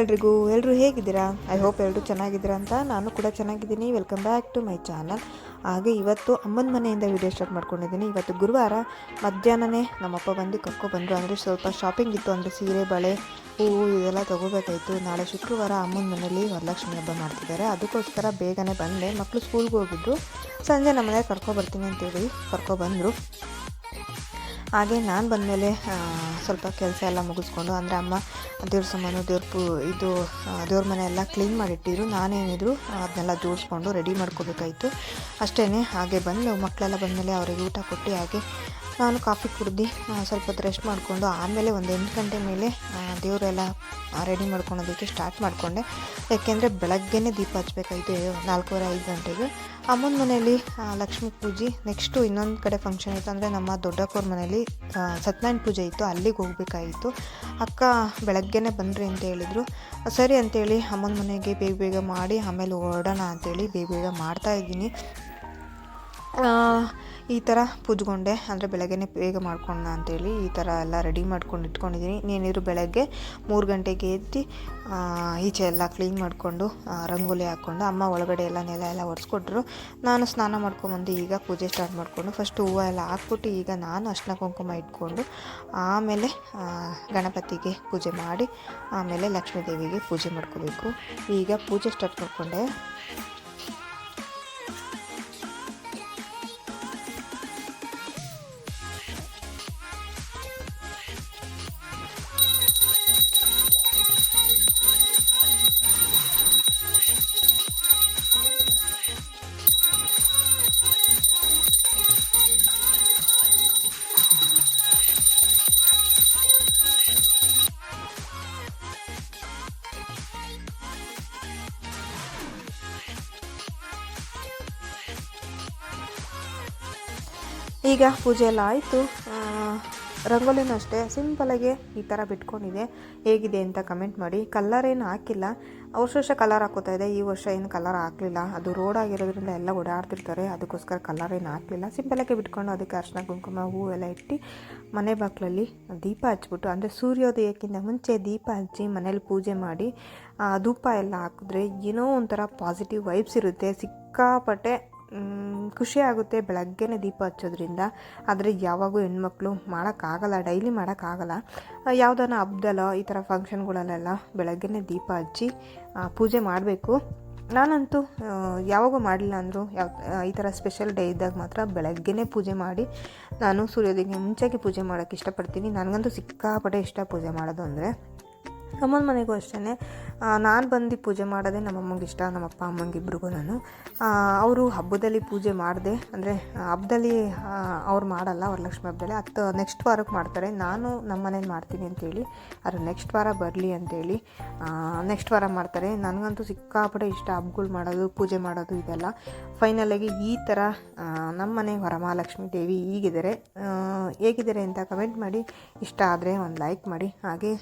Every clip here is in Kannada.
ಎಲ್ರಿಗೂ ಎಲ್ಲರೂ ಹೇಗಿದ್ದೀರಾ? ಐ ಹೋಪ್ ಎಲ್ಲರೂ ಚೆನ್ನಾಗಿದ್ದೀರಾ ಅಂತ ನಾನು ಕೂಡ ಚೆನ್ನಾಗಿದ್ದೀನಿ. Welcome back to my channel ಹಾಗೆ ಇವತ್ತು ಅಮ್ಮನ ಮನೆಯಿಂದ ವಿಡಿಯೋ ಸ್ಟಾರ್ಟ್ ಮಾಡ್ಕೊಂಡಿದ್ದೀನಿ. ಇವತ್ತು ಗುರುವಾರ ಮಧ್ಯಾಹ್ನನೇ ನಮ್ಮಪ್ಪ ಬಂದು ಕರ್ಕೊಬಂದರು ಅಂದರೆ ಸ್ವಲ್ಪ ಶಾಪಿಂಗ್ ಇತ್ತು, ಅಂದರೆ ಸೀರೆ, ಬಳೆ, ಹೂವು ಇದೆಲ್ಲ ತೊಗೋಬೇಕಾಯಿತು. ನಾಳೆ ಶುಕ್ರವಾರ ಅಮ್ಮನ ಮನೇಲಿ ವರಲಕ್ಷ್ಮಿ ಹಬ್ಬ ಮಾಡ್ತಿದ್ದಾರೆ. ಅದಕ್ಕೋಸ್ಕರ ಬೇಗನೆ ಬಂದೆ. ಮಕ್ಕಳು ಸ್ಕೂಲ್ಗೆ ಹೋಗಿದ್ರು. ಸಂಜೆ ನಮ್ಮ ಮನೆಗೆ ಕರ್ಕೊಬರ್ತೀನಿ ಅಂತೇಳಿ ಕರ್ಕೊಬಂದರು ಹಾಗೆ ನಾನು ಬಂದಮೇಲೆ ಸ್ವಲ್ಪ ಕೆಲಸ ಎಲ್ಲ ಮುಗಿಸ್ಕೊಂಡು, ಅಂದರೆ ಅಮ್ಮ, ದೇವ್ರ ಸಾಮಾನು, ದೇವ್ರ ಪೂ, ಇದು ದೇವ್ರ ಮನೆ ಎಲ್ಲ ಕ್ಲೀನ್ ಮಾಡಿಟ್ಟಿದ್ರು. ನಾನೇನಿದ್ರು, ಅದನ್ನೆಲ್ಲ ಜೋಡಿಸ್ಕೊಂಡು ರೆಡಿ ಮಾಡ್ಕೋಬೇಕಾಯಿತು. ಅಷ್ಟೇ ಹಾಗೆ ಬಂದು ಮಕ್ಕಳೆಲ್ಲ ಬಂದಮೇಲೆ ಅವರಿಗೆ ಊಟ ಕೊಟ್ಟು, ಹಾಗೆ ನಾನು ಕಾಫಿ ಕುಡ್ದು ಸ್ವಲ್ಪ ಹೊತ್ತು ರೆಸ್ಟ್ ಮಾಡಿಕೊಂಡು ಆಮೇಲೆ ಒಂದು ಎಂಟು ಗಂಟೆ ಮೇಲೆ ದೇವರೆಲ್ಲ ರೆಡಿ ಮಾಡ್ಕೊಳೋದಕ್ಕೆ ಸ್ಟಾರ್ಟ್ ಮಾಡಿಕೊಂಡೆ. ಯಾಕೆಂದರೆ ಬೆಳಗ್ಗೆನೇ ದೀಪ ಹಚ್ಬೇಕಾಯಿತು ನಾಲ್ಕೂವರೆ ಐದು ಗಂಟೆಗೆ. ಅಮ್ಮನ ಮನೆಯಲ್ಲಿ ಲಕ್ಷ್ಮಿ ಪೂಜೆ ನೆಕ್ಸ್ಟು ಇನ್ನೊಂದು ಕಡೆ ಫಂಕ್ಷನ್ ಇತ್ತು ಅಂದರೆ ನಮ್ಮ ದೊಡ್ಡಕ್ಕವ್ರ ಮನೆಯಲ್ಲಿ ಸತ್ಯನಾರಾಯಣ ಪೂಜೆ ಇತ್ತು ಅಲ್ಲಿಗೆ ಹೋಗಬೇಕಾಗಿತ್ತು ಅಕ್ಕ ಬೆಳಗ್ಗೆನೇ ಬಂದ್ರಿ ಅಂತ ಹೇಳಿದರು. ಸರಿ ಅಂತೇಳಿ ಅಮ್ಮನ ಮನೆಗೆ ಬೇಗ ಬೇಗ ಮಾಡಿ ಆಮೇಲೆ ಹೊರಡೋಣ ಅಂತೇಳಿ ಬೇಗ ಬೇಗ ಮಾಡ್ತಾ ಆ, ಈ ಥರ ಪೂಜ್ಕೊಂಡೆ. ಅಂದರೆ ಬೆಳಗ್ಗೆನೇ ಬೇಗ ಮಾಡ್ಕೊಳ್ಳೋಣ ಅಂತೇಳಿ ಈ ಥರ ಎಲ್ಲ ರೆಡಿ ಮಾಡ್ಕೊಂಡು ಇಟ್ಕೊಂಡಿದ್ದೀನಿ ನೀನಿರು ಬೆಳಗ್ಗೆ ಮೂರು ಗಂಟೆಗೆ ಎದ್ದು ಈಚೆ ಎಲ್ಲ ಕ್ಲೀನ್ ಮಾಡಿಕೊಂಡು ರಂಗೋಲಿ ಹಾಕ್ಕೊಂಡು ಅಮ್ಮ ಒಳಗಡೆ ಎಲ್ಲ ನೆಲ ಎಲ್ಲ ಒರೆಸ್ಕೊಟ್ರು. ನಾನು ಸ್ನಾನ ಮಾಡ್ಕೊಂಬಂದು ಈಗ ಪೂಜೆ ಸ್ಟಾರ್ಟ್ ಮಾಡಿಕೊಂಡು ಫಸ್ಟ್ ಹೂವು ಎಲ್ಲ ಹಾಕ್ಬಿಟ್ಟು ಈಗ ನಾನು ಅಷ್ಟನ ಕುಂಕುಮ ಇಟ್ಕೊಂಡು, ಆಮೇಲೆ ಗಣಪತಿಗೆ ಪೂಜೆ ಮಾಡಿ, ಆಮೇಲೆ ಲಕ್ಷ್ಮೀ ದೇವಿಗೆ ಪೂಜೆ ಮಾಡ್ಕೋಬೇಕು. ಈಗ ಪೂಜೆ ಸ್ಟಾರ್ಟ್ ಮಾಡಿಕೊಂಡೆ. ಈಗ ಪೂಜೆ ಎಲ್ಲ ಆಯಿತು. ರಂಗೋಲಿನೂ ಅಷ್ಟೇ ಸಿಂಪಲಾಗೆ ಈ ಥರ ಬಿಟ್ಕೊಂಡಿದೆ. ಹೇಗಿದೆ ಅಂತ ಕಮೆಂಟ್ ಮಾಡಿ. ಕಲ್ಲರ್ ಏನು ಹಾಕಿಲ್ಲ. ವರ್ಷ ವರ್ಷ ಕಲರ್ ಹಾಕೋತಾ ಇದೆ. ಈ ವರ್ಷ ಏನು ಕಲರ್ ಹಾಕಲಿಲ್ಲ. ಅದು ರೋಡ್ ಆಗಿರೋದ್ರಿಂದ ಎಲ್ಲ ಓಡಾಡ್ತಿರ್ತಾರೆ. ಅದಕ್ಕೋಸ್ಕರ ಕಲರ್ ಏನು ಹಾಕಲಿಲ್ಲ. ಸಿಂಪಲಾಗೆ ಬಿಟ್ಕೊಂಡು ಅದಕ್ಕೆ ಅರ್ಶನ, ಕುಂಕುಮ ಹೂವೆಲ್ಲ ಇಟ್ಟು ಮನೆ ಬಾಗಿಲಲ್ಲಿ ದೀಪ ಹಚ್ಬಿಟ್ಟು ಅಂದರೆ ಸೂರ್ಯೋದಯಕ್ಕಿಂತ ಮುಂಚೆ ದೀಪ ಹಚ್ಚಿ ಮನೇಲಿ ಪೂಜೆ ಮಾಡಿ ಧೂಪ ಎಲ್ಲ ಹಾಕಿದ್ರೆ ಏನೋ ಒಂಥರ ಪಾಸಿಟಿವ್ ವೈಬ್ಸ್ ಇರುತ್ತೆ. ಸಿಕ್ಕಾಪಟ್ಟೆ ಖುಷಿ ಆಗುತ್ತೆ ಬೆಳಗ್ಗೆನೇ ದೀಪ ಹಚ್ಚೋದ್ರಿಂದ. ಆದರೆ ಯಾವಾಗೂ ಹೆಣ್ಮಕ್ಳು ಮಾಡೋಕ್ಕಾಗಲ್ಲ, ಡೈಲಿ ಮಾಡೋಕ್ಕಾಗಲ್ಲ. ಯಾವುದಾನ ಹಬ್ದಲ್ಲೋ ಈ ಥರ ಫಂಕ್ಷನ್ಗಳಲ್ಲೆಲ್ಲ ಬೆಳಗ್ಗೆನೇ ದೀಪ ಹಚ್ಚಿ ಪೂಜೆ ಮಾಡಬೇಕು. ನಾನಂತೂ ಯಾವಾಗೂ ಮಾಡಲಿಲ್ಲ ಅಂದರೂ ಯಾವ ಈ ಥರ ಸ್ಪೆಷಲ್ ಡೇ ಇದ್ದಾಗ ಮಾತ್ರ ಬೆಳಗ್ಗೆನೇ ಪೂಜೆ ಮಾಡಿ, ನಾನು ಸೂರ್ಯೋದಯಕ್ಕೆ ಮುಂಚೆಗೆ ಪೂಜೆ ಮಾಡೋಕ್ಕೆ ಇಷ್ಟಪಡ್ತೀನಿ. ನನಗಂತೂ ಸಿಕ್ಕಾಪಟ್ಟೆ ಇಷ್ಟ ಪೂಜೆ ಮಾಡೋದು ಅಂದರೆ. ಅಮ್ಮನ ಮನೆಗೂ ಅಷ್ಟೇ ನಾನು ಬಂದು ಪೂಜೆ ಮಾಡೋದೇ ನಮ್ಮಮ್ಮಂಗೆ ಇಷ್ಟ, ನಮ್ಮಪ್ಪ ಅಮ್ಮಂಗೆ ಇಬ್ರಿಗೂ ನಾನು. ಅವರು ಹಬ್ಬದಲ್ಲಿ ಪೂಜೆ ಮಾಡಿದೆ, ಅಂದರೆ ಹಬ್ಬದಲ್ಲಿ ಅವ್ರು ಮಾಡಲ್ಲ ವರಲಕ್ಷ್ಮಿ ಹಬ್ಬದಲ್ಲಿ. ಹತ್ತು ನೆಕ್ಸ್ಟ್ ವಾರಕ್ಕೆ ಮಾಡ್ತಾರೆ. ನಾನು ನಮ್ಮ ಮನೇಲಿ ಮಾಡ್ತೀನಿ ಅಂತೇಳಿ ಅದು ನೆಕ್ಸ್ಟ್ ವಾರ ಬರಲಿ ಅಂತೇಳಿ ನೆಕ್ಸ್ಟ್ ವಾರ ಮಾಡ್ತಾರೆ. ನನಗಂತೂ ಸಿಕ್ಕಾಪಟ್ಟೆ ಇಷ್ಟ ಹಬ್ಬಗಳು ಮಾಡೋದು, ಪೂಜೆ ಮಾಡೋದು ಇದೆಲ್ಲ. ಫೈನಲಾಗಿ ಈ ಥರ ನಮ್ಮ ಮನೆ ವರಮಹಾಲಕ್ಷ್ಮಿ ದೇವಿ ಈಗಿದ್ದಾರೆ ಹೇಗಿದ್ದಾರೆ ಅಂತ ಕಮೆಂಟ್ ಮಾಡಿ. ಇಷ್ಟ ಆದರೆ ಒಂದು ಲೈಕ್ ಮಾಡಿ. ಹಾಗೆ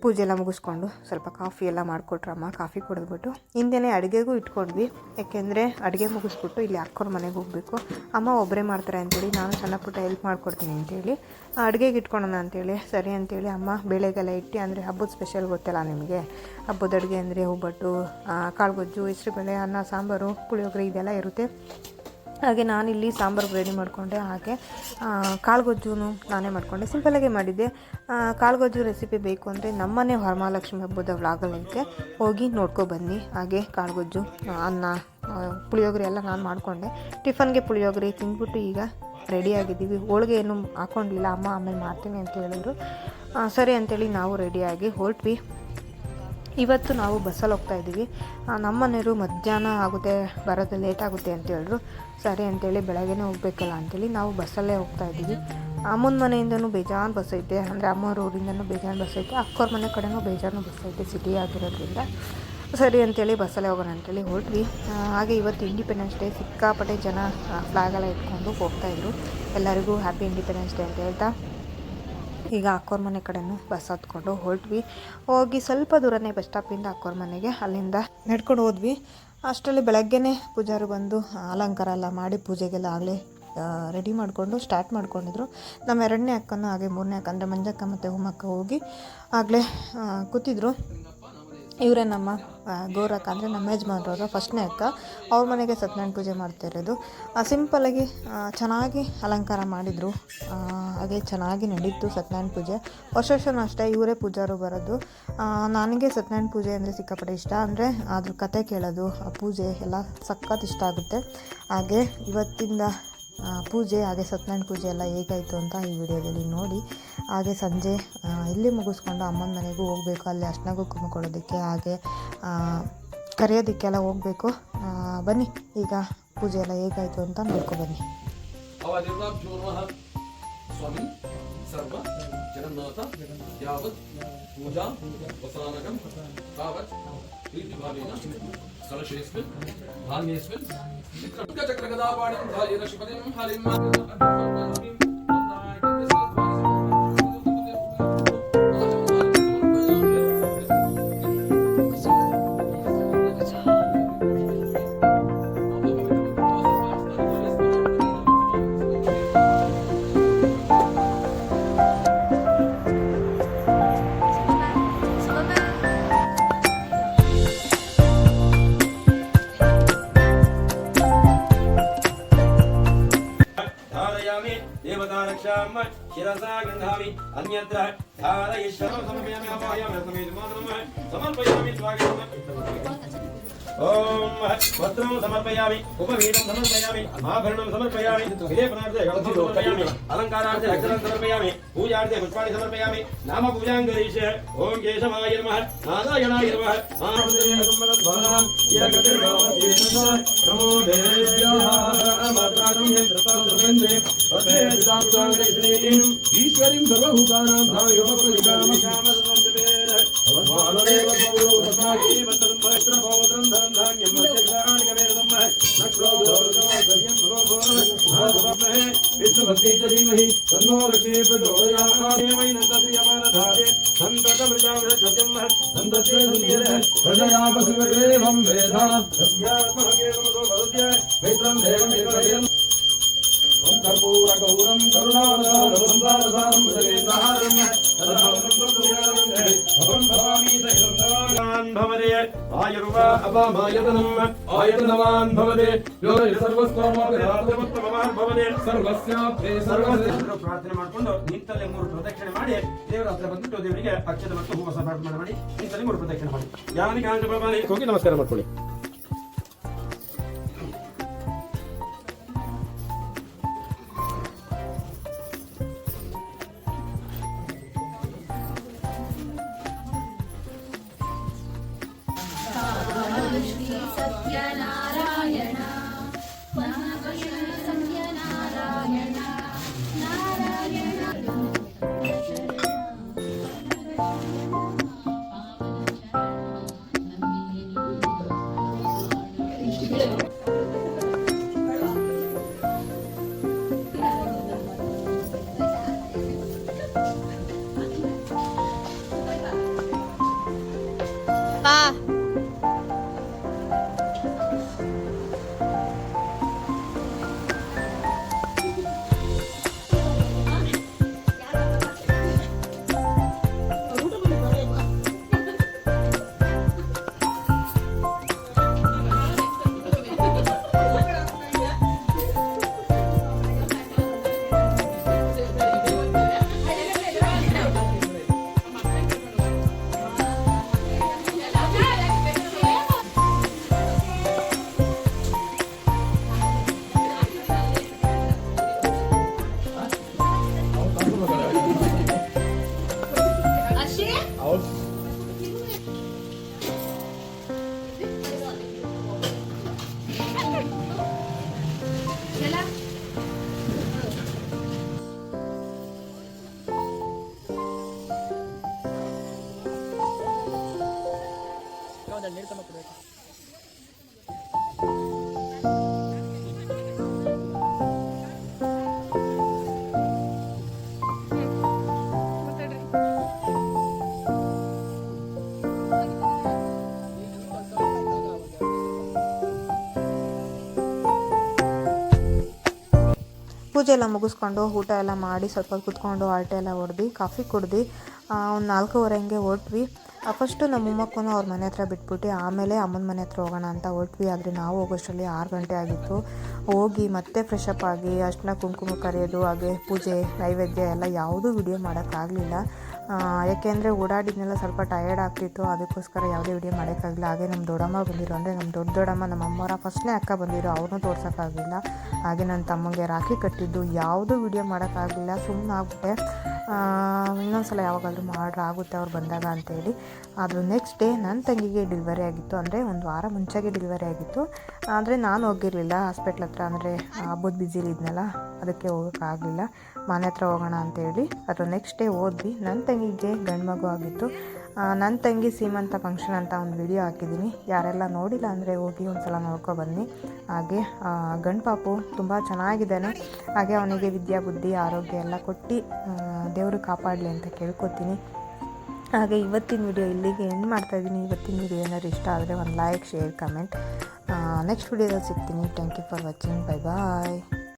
ಪೂಜೆ ಎಲ್ಲ ಮುಗಿಸ್ಕೊಂಡು ಸ್ವಲ್ಪ ಕಾಫಿ ಎಲ್ಲ ಮಾಡಿಕೊಟ್ರಮ್ಮ ಕಾಫಿ ಕುಡಿದ್ಬಿಟ್ಟು. ಹಿಂದೆನೇ ಅಡುಗೆಗೂ ಇಟ್ಕೊಂಡ್ವಿ. ಯಾಕೆಂದರೆ ಅಡುಗೆ ಮುಗಿಸ್ಬಿಟ್ಟು ಇಲ್ಲಿ ಅಕ್ಕೋರ ಮನೆಗೆ ಹೋಗಬೇಕು. ಅಮ್ಮ ಒಬ್ಬರೇ ಮಾಡ್ತಾರೆ ಅಂತೇಳಿ, ನಾನು ಸಣ್ಣ ಪುಟ್ಟ ಹೆಲ್ಪ್ ಮಾಡ್ಕೊಡ್ತೀನಿ ಅಂತೇಳಿ. ಅಡುಗೆಗೆ ಇಟ್ಕೊಳೋಣ ಅಂತೇಳಿ, ಸರಿ ಅಂತೇಳಿ ಅಮ್ಮ ಬೇಳೆಗೆಲ್ಲ ಇಟ್ಟು, ಅಂದರೆ ಹಬ್ಬದ ಸ್ಪೆಷಲ್ ಗೊತ್ತಲ್ಲ ನಿಮಗೆ? ಹಬ್ಬದ ಅಡುಗೆ ಅಂದರೆ ಒಬ್ಬಟ್ಟು ಗೊಜ್ಜು ಕಾಳುಗೊಜ್ಜು, ಹೆಸರುಬೇಳೆ, ಅನ್ನ, ಸಾಂಬಾರು, ಪುಳಿಯೋಗರೆ ಇದೆಲ್ಲ ಇರುತ್ತೆ. ಹಾಗೆ ನಾನಿಲ್ಲಿ ಸಾಂಬಾರು ರೆಡಿ ಮಾಡಿಕೊಂಡೆ, ಹಾಗೆ ಕಾಳುಗೊಜ್ಜೂ ನಾನೇ ಮಾಡಿಕೊಂಡೆ. ಸಿಂಪಲಾಗೆ ಮಾಡಿದ್ದೆ. ಕಾಳು ಕಾಳುಗೊಜ್ಜು ರೆಸಿಪಿ ಬೇಕು ಅಂದರೆ ನಮ್ಮನೆ ವರಮಹಾಲಕ್ಷ್ಮಿ ಹಬ್ಬದ ವ್ಲಾಗಲಿಕ್ಕೆ ಹೋಗಿ ನೋಡ್ಕೊಬನ್ನಿ ಹಾಗೆ ಕಾಳುಗೊಜ್ಜು, ಅನ್ನ ಪುಳಿಯೋಗರೆ ಎಲ್ಲ ನಾನು ಮಾಡಿಕೊಂಡೆ. ಟಿಫನ್ಗೆ ಪುಳಿಯೋಗರೆ ತಿಂದ್ಬಿಟ್ಟು ಈಗ ರೆಡಿಯಾಗಿದ್ದೀವಿ ಹೋಳಿಗೆ ಏನು ಹಾಕ್ಕೊಂಡಿಲ್ಲ ಅಮ್ಮ ಆಮೇಲೆ ಮಾಡ್ತೀನಿ ಅಂತ ಹೇಳಿದ್ರು. ಸರಿ ಅಂತೇಳಿ ನಾವು ರೆಡಿಯಾಗಿ ಹೊರಟ್ವಿ. ಇವತ್ತು ನಾವು ಬಸ್ಸಲ್ಲಿ ಹೋಗ್ತಾ ಇದ್ದೀವಿ. ನಮ್ಮ ಮನೆಯವರು ಮಧ್ಯಾಹ್ನ ಆಗುತ್ತೆ, ಬರೋದು ಲೇಟ್ ಆಗುತ್ತೆ ಅಂತ ಹೇಳಿದ್ರು. ಸರಿ ಅಂತೇಳಿ ಬೆಳಗ್ಗೆನೇ ಹೋಗ್ಬೇಕಲ್ಲ ಅಂತೇಳಿ ನಾವು ಬಸ್ಸಲ್ಲೇ ಹೋಗ್ತಾ ಇದ್ದೀವಿ. ಅಮ್ಮನ ಮನೆಯಿಂದನೂ ಬೇಜಾನ್ ಬಸ್ ಐತೆ, ಅಂದರೆ ಅಮ್ಮವ್ರ ಊರಿಂದನೂ ಬೇಜಾನ್ ಬಸ್ ಐತೆ, ಅಕ್ಕವ್ರ ಮನೆ ಕಡೆನೂ ಬೇಜಾನು ಬಸ್ ಐತೆ ಸಿಟಿ ಆಗಿರೋದ್ರಿಂದ. ಸರಿ ಅಂತೇಳಿ ಬಸ್ಸಲ್ಲೇ ಹೋಗೋಣ ಅಂತೇಳಿ ಹೊರಟ್ವಿ. ಹಾಗೆ ಇವತ್ತು ಇಂಡಿಪೆಂಡೆನ್ಸ್ ಡೇ ಸಿಕ್ಕಾಪಟ್ಟೆ ಜನ ಫ್ಲಾಗೆಲ್ಲ ಇಟ್ಕೊಂಡು ಹೋಗ್ತಾಯಿದ್ರು ಎಲ್ಲರಿಗೂ ಹ್ಯಾಪಿ ಇಂಡಿಪೆಂಡೆನ್ಸ್ ಡೇ ಅಂತ ಹೇಳ್ತಾ ಈಗ ಅಕ್ಕೋರ ಮನೆ ಕಡೆನೂ ಬಸ್ ಹತ್ಕೊಂಡು ಹೊರಟ್ವಿ. ಹೋಗಿ ಸ್ವಲ್ಪ ದೂರನೇ ಬಸ್ ಸ್ಟಾಪಿಂದ ಅಕ್ಕೋರ ಮನೆಗೆ ಅಲ್ಲಿಂದ ನಡ್ಕೊಂಡು ಹೋದ್ವಿ. ಅಷ್ಟರಲ್ಲಿ ಬೆಳಗ್ಗೆನೇ ಪೂಜಾರು ಬಂದು ಅಲಂಕಾರ ಎಲ್ಲ ಮಾಡಿ ಪೂಜೆಗೆಲ್ಲ ಆಗಲೇ ರೆಡಿ ಮಾಡಿಕೊಂಡು ಸ್ಟಾರ್ಟ್ ಮಾಡ್ಕೊಂಡಿದ್ರು. ನಮ್ಮ ಎರಡನೇ ಅಕ್ಕನೂ ಹಾಗೆ ಮೂರನೇ ಅಕ್ಕ ಅಂದರೆ ಮಂಜಕ್ಕ ಮತ್ತು ಹೋಮಕ್ಕ ಹೋಗಿ ಆಗಲೇ ಕೂತಿದ್ರು. ಇವರೇ ನಮ್ಮ ಗೌರಕ್ಕ ಅಂದರೆ ನಮ್ಮ ಯಜಮಾನ್ರವರು ಫಸ್ಟ್ನೇ ಅಕ್ಕ. ಅವ್ರ ಮನೆಗೆ ಸತ್ಯನಾರಾಯಣ ಪೂಜೆ ಮಾಡ್ತಾ ಇರೋದು. ಸಿಂಪಲಾಗಿ ಚೆನ್ನಾಗಿ ಅಲಂಕಾರ ಮಾಡಿದರು. ಹಾಗೆ ಚೆನ್ನಾಗಿ ನಡೀತು ಸತ್ಯನಾರಾಯಣ ಪೂಜೆ. ವರ್ಷ ಅಷ್ಟೇ ಇವರೇ ಪೂಜಾರು ಬರೋದು. ನನಗೆ ಸತ್ಯನಾರಾಯಣ ಪೂಜೆ ಅಂದರೆ ಸಿಕ್ಕಾಪಟ್ಟೆ ಇಷ್ಟ. ಅಂದರೆ ಅದ್ರ ಕತೆ ಕೇಳೋದು, ಆ ಪೂಜೆ ಎಲ್ಲ ಸಖತ್ ಇಷ್ಟ ಆಗುತ್ತೆ. ಹಾಗೆ ಇವತ್ತಿಂದ ಪೂಜೆ, ಹಾಗೆ ಸತ್ಯನಾರಾಯಣ ಪೂಜೆ ಎಲ್ಲ ಹೇಗಾಯಿತು ಅಂತ ಈ ವಿಡಿಯೋದಲ್ಲಿ ನೋಡಿ. ಹಾಗೆ ಸಂಜೆ ಇಲ್ಲಿ ಮುಗಿಸ್ಕೊಂಡು ಅಮ್ಮನ ಮನೆಗೂ ಹೋಗಬೇಕು, ಅಲ್ಲಿ ಅಷ್ಟನಗೂ ಕುಂಕುಮ ಹಾಗೆ ಕರೆಯೋದಕ್ಕೆಲ್ಲ ಹೋಗಬೇಕು. ಬನ್ನಿ, ಈಗ ಪೂಜೆ ಎಲ್ಲ ಹೇಗಾಯಿತು ಅಂತ ನೋಡ್ಕೊ ಬನ್ನಿ. ಸರ್ವ ಜಗನ್ನಾಥ ಯಾವತ್ ಪೂಜಾ ವಸಾನಗಂ ತಾವತ್ ಪ್ರೀತಿ ಭಾವೇನ ಕಲಶೇಸ್ಮಿನ್ ಧಾನ್ಯೇಸ್ಮಿನ್ ಚಿತ್ರಚಕ್ರಗದಾಪಾಣಿಂ ಧಾಯೇನ ಶುಭದಿಂ ಹರಿಂ రక్షామ శిరసా గృహామి అన్యత్ర ధారయిష్యామి సమర్పయామి అపాయామి సమర్పయామి స్వాగతం వస్త్రం సమర్పయామి ఉపవీతం సమర్పయామి ఆభరణం సమర్పయామి విలేపనార్థే గౌతం సమర్పయామి అలంకారార్థే రక్షణం సమర్పయామి పూజార్థే పుష్పాన్ని సమర్పయామి నామ పూజాం కరీషే ఓం కేశవాయ నమః నారాయణాయ నమః ఈశ్వరీం సర్వభూతానాం ధాయోగ ప్రయుగామ శ్యామ धीमहि तन्नो लक्ष्मी प्रचोदयामादेवै नन्दद्रियमानधारे सन्ततमृतामृतसत्यं महत् सन्तस्य सन्धिरः प्रजयापसुवदेवं वेदा सत्यात्महगेवमसो भवत्य मित्रं देवमेकवयम् कर्पूरगौरं करुणावतारं संसारसारं सरेन्द्रहारम् आयुर्वा अपामायतनम् आयतनवान् भवते यो सर्वस्वामान् भवते सर्वस्याप्ते ಸರ್ವಸ್ಯ सर्वस्य ಪ್ರಾರ್ಥನೆ ಮಾಡಿಕೊಂಡು ನಿಂತಲ್ಲೇ ಮೂರು ಪ್ರದಕ್ಷಿಣೆ ಮಾಡಿ ದೇವರ ಹತ್ರ ಬಂದ್ಬಿಟ್ಟು ದೇವರಿಗೆ ಅಕ್ಷತೆ ಮತ್ತು ಹೂವು ಸಮರ್ಪಣೆ ಮಾಡಿ ನಿಂತಲ್ಲೇ ಮೂರು ಪ್ರದಕ್ಷಿಣೆ ಮಾಡಿ ಯಾನಿ ಕಾಂತ ಬಾಬಾನಿ ಹೋಗಿ ನಮಸ್ಕಾರ ಮಾಡ್ಕೊಳ್ಳಿ ಪೂಜೆ ಎಲ್ಲ ಮುಗಿಸ್ಕೊಂಡು ಊಟ ಎಲ್ಲ ಮಾಡಿ ಸ್ವಲ್ಪ ಹೊತ್ತು ಕುತ್ಕೊಂಡು ಆಟೆ ಎಲ್ಲ ಹೊಡೆದು, ಕಾಫಿ ಕುಡ್ದು ಒಂದು ನಾಲ್ಕೂವರೆ ಹಂಗೆ ಹೊರಟ್ವಿ. ಫಸ್ಟು ನಮ್ಮ ಮೊಮ್ಮಕ್ಕೂ ಅವ್ರ ಮನೆ ಹತ್ರ ಬಿಟ್ಬಿಟ್ಟು ಆಮೇಲೆ ಅಮ್ಮನ ಮನೆ ಹತ್ರ ಹೋಗೋಣ ಅಂತ ಹೊರಟ್ವಿ. ಆದರೆ ನಾವು ಹೋಗೋಷ್ಟರಲ್ಲಿ ಆರು ಗಂಟೆ ಆಗಿತ್ತು. ಹೋಗಿ ಮತ್ತೆ ಫ್ರೆಶಪ್ ಆಗಿ ಅಷ್ಟನ್ನ ಕುಂಕುಮ ಕರೆಯೋದು, ಹಾಗೆ ಪೂಜೆ, ನೈವೇದ್ಯ ಎಲ್ಲ ಯಾವುದೂ ವಿಡಿಯೋ ಮಾಡೋಕ್ಕಾಗಲಿಲ್ಲ. ಯಾಕೆಂದರೆ ಓಡಾಡಿದ್ನೆಲ್ಲ ಸ್ವಲ್ಪ ಟಯರ್ಡ್ ಆಗ್ತಿತ್ತು. ಅದಕ್ಕೋಸ್ಕರ ಯಾವುದೇ ವಿಡಿಯೋ ಮಾಡೋಕ್ಕಾಗಲಿಲ್ಲ. ಹಾಗೆ ನಮ್ಮ ದೊಡ್ಡಮ್ಮ ಬಂದಿರೋ ಅಂದರೆ ನಮ್ಮ ದೊಡ್ಡ ದೊಡ್ಡಮ್ಮ, ನಮ್ಮ ಅಮ್ಮರ ಫಸ್ಟ್ನೇ ಅಕ್ಕ ಬಂದಿರೋ ಅವ್ರನ್ನೂ ತೋರ್ಸೋಕ್ಕಾಗಲಿಲ್ಲ. ಹಾಗೆ ನನ್ನ ತಮ್ಮಂಗೆ ರಾಖಿ ಕಟ್ಟಿದ್ದು. ಯಾವುದೂ ವಿಡಿಯೋ ಮಾಡೋಕ್ಕಾಗಲಿಲ್ಲ. ಸುಮ್ಮನೆ ಆಗ್ಬಿಟ್ಟೆ ಇನ್ನೊಂದು ಸಲ ಯಾವಾಗಾದರೂ ಮಾಡ್ರ್ ಆಗುತ್ತೆ ಅವ್ರು ಬಂದಾಗ ಅಂತೇಳಿ. ಅದು ನೆಕ್ಸ್ಟ್ ಡೇ ನನ್ನ ತಂಗಿಗೆ ಡೆಲಿವರಿ ಆಗಿತ್ತು. ಅಂದರೆ ಒಂದು ವಾರ ಮುಂಚೆಗೆ ಡೆಲಿವರಿ ಆಗಿತ್ತು. ಆದರೆ ನಾನು ಹೋಗಿರಲಿಲ್ಲ ಹಾಸ್ಪಿಟ್ಲ್ ಹತ್ರ. ಅಂದರೆ ಹಬ್ಬದ ಬ್ಯುಸಿಲಿ ಇದ್ನಲ್ಲ, ಅದಕ್ಕೆ ಹೋಗೋಕ್ಕಾಗಲಿಲ್ಲ ಮನೆ ಹತ್ರ ಹೋಗೋಣ ಅಂತೇಳಿ. ಅದು ನೆಕ್ಸ್ಟ್ ಡೇ ಹೋದ್ವಿ. ನನ್ನ ತಂಗಿಗೆ ಗಂಡು ಮಗು ಆಗಿತ್ತು. ನನ್ನ ತಂಗಿ ಸೀಮಂತ ಫಂಕ್ಷನ್ ಅಂತ ಒಂದು ವಿಡಿಯೋ ಹಾಕಿದ್ದೀನಿ ಯಾರೆಲ್ಲ ನೋಡಿಲ್ಲ ಅಂದರೆ ಹೋಗಿ ಒಂದು ಸಲ ನೋಡ್ಕೊಬನ್ನಿ ಹಾಗೆ ಗಂಡು ಪಾಪು ತುಂಬ ಚೆನ್ನಾಗಿದ್ದಾನೆ. ಹಾಗೆ ಅವನಿಗೆ ವಿದ್ಯಾ, ಬುದ್ಧಿ, ಆರೋಗ್ಯ ಎಲ್ಲ ಕೊಟ್ಟು ದೇವರು ಕಾಪಾಡಲಿ ಅಂತ ಕೇಳ್ಕೊತೀನಿ. ಹಾಗೆ ಇವತ್ತಿನ ವಿಡಿಯೋ ಇಲ್ಲಿಗೆ ಎಂಡ್ ಮಾಡ್ತಾಯಿದ್ದೀನಿ ಇವತ್ತಿನ ವಿಡಿಯೋ ಏನಾದ್ರು ಇಷ್ಟ ಆದರೆ ಒಂದು ಲೈಕ್ ಶೇರ್ ಕಮೆಂಟ್ ನೆಕ್ಸ್ಟ್ ವಿಡಿಯೋದಲ್ಲಿ ಸಿಗ್ತೀನಿ. Thank you for watching bye bye